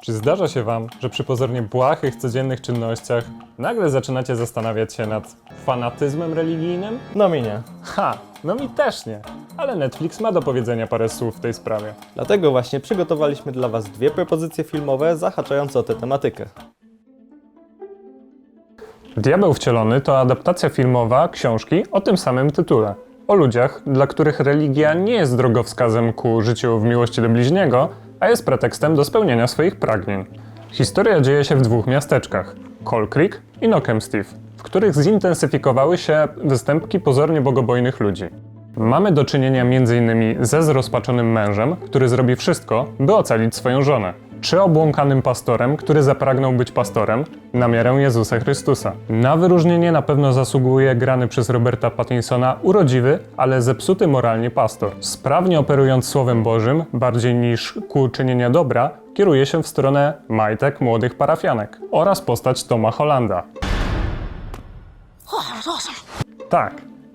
Czy zdarza się Wam, że przy pozornie błahych, codziennych czynnościach nagle zaczynacie zastanawiać się nad fanatyzmem religijnym? No mi nie. Ha, no mi też nie. Ale Netflix ma do powiedzenia parę słów w tej sprawie. Dlatego właśnie przygotowaliśmy dla Was dwie propozycje filmowe zahaczające o tę tematykę. Diabeł wcielony to adaptacja filmowa książki o tym samym tytule. O ludziach, dla których religia nie jest drogowskazem ku życiu w miłości do bliźniego, a jest pretekstem do spełnienia swoich pragnień. Historia dzieje się w dwóch miasteczkach Coal Creek i Knockem Steve, w których zintensyfikowały się występki pozornie bogobojnych ludzi. Mamy do czynienia m.in. ze zrozpaczonym mężem, który zrobi wszystko, by ocalić swoją żonę. Czy obłąkanym pastorem, który zapragnął być pastorem na miarę Jezusa Chrystusa. Na wyróżnienie na pewno zasługuje grany przez Roberta Pattinsona urodziwy, ale zepsuty moralnie pastor. Sprawnie operując Słowem Bożym, bardziej niż ku czynienia dobra, kieruje się w stronę majtek młodych parafianek oraz postać Toma Hollanda. Tak,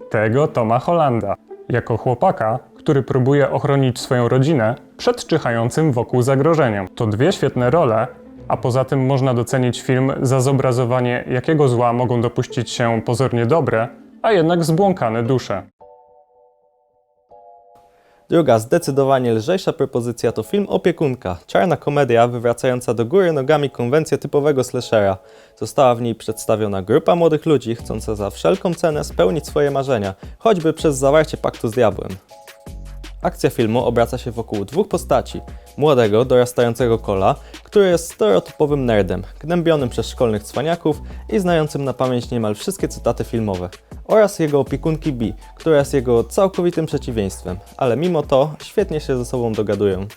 tego Toma Hollanda. Jako chłopaka, który próbuje ochronić swoją rodzinę przed czyhającym wokół zagrożeniem. To dwie świetne role, a poza tym można docenić film za zobrazowanie, jakiego zła mogą dopuścić się pozornie dobre, a jednak zbłąkane dusze. Druga, zdecydowanie lżejsza propozycja to film Opiekunka. Czarna komedia wywracająca do góry nogami konwencję typowego slashera. Została w niej przedstawiona grupa młodych ludzi chcąca za wszelką cenę spełnić swoje marzenia, choćby przez zawarcie paktu z diabłem. Akcja filmu obraca się wokół dwóch postaci. Młodego, dorastającego Kola, który jest stereotypowym nerdem, gnębionym przez szkolnych cwaniaków i znającym na pamięć niemal wszystkie cytaty filmowe. Oraz jego opiekunki B, która jest jego całkowitym przeciwieństwem, ale mimo to świetnie się ze sobą dogadują.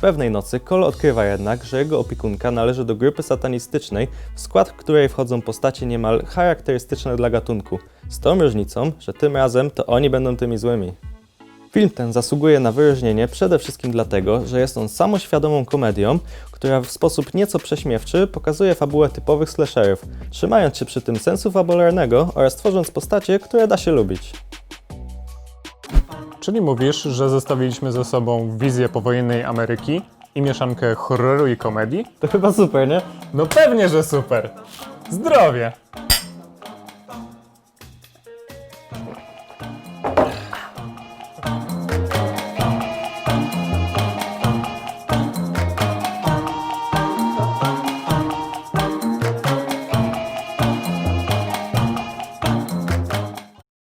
Pewnej nocy Cole odkrywa jednak, że jego opiekunka należy do grupy satanistycznej, w skład której wchodzą postacie niemal charakterystyczne dla gatunku, z tą różnicą, że tym razem to oni będą tymi złymi. Film ten zasługuje na wyróżnienie przede wszystkim dlatego, że jest on samoświadomą komedią, która w sposób nieco prześmiewczy pokazuje fabułę typowych slasherów, trzymając się przy tym sensu fabularnego oraz tworząc postacie, które da się lubić. Czyli mówisz, że zestawiliśmy ze sobą wizję powojennej Ameryki i mieszankę horroru i komedii? To chyba super, nie? No pewnie, że super! Zdrowie!